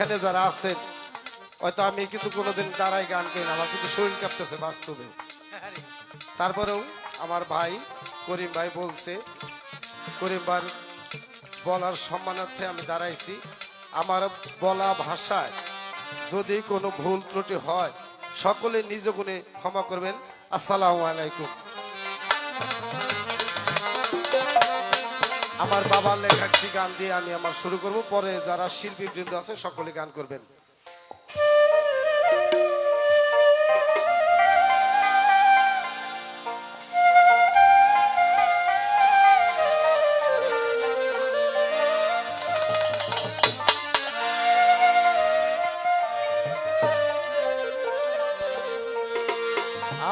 এখানে যারা আছেন, হয়তো আমি কিন্তু কোনোদিন দাঁড়াই গান করি না, আমার কিন্তু শরীর কাঁপতেছে বাস্তবে। তারপরেও আমার ভাই করিম ভাই বলছে, করিম ভাই বলার সম্মানার্থে আমি দাঁড়াইছি। আমার বলা ভাষায় যদি কোনো ভুল ত্রুটি হয়, সকলে নিজ গুণে ক্ষমা করবেন। আসসালামু আলাইকুম। আমার বাবার লেখা একটি গান দিয়ে আমি আমার শুরু করব। পরে যারা শিল্পী বৃন্দ আছে সকলে গান করবেন।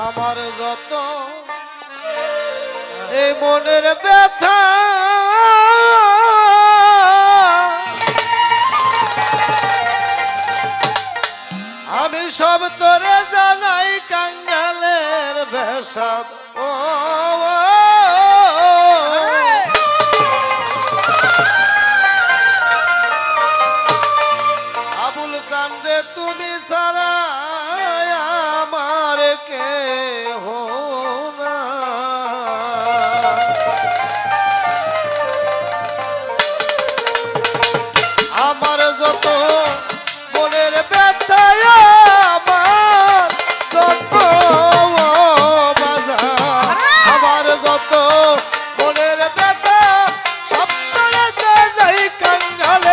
আমার যত এই মনের ব্যথা আমি সব তোরে জানাই কাঙ্গালের ভেষাদ ও আবুল চান্ডে তুমি সারা জানাই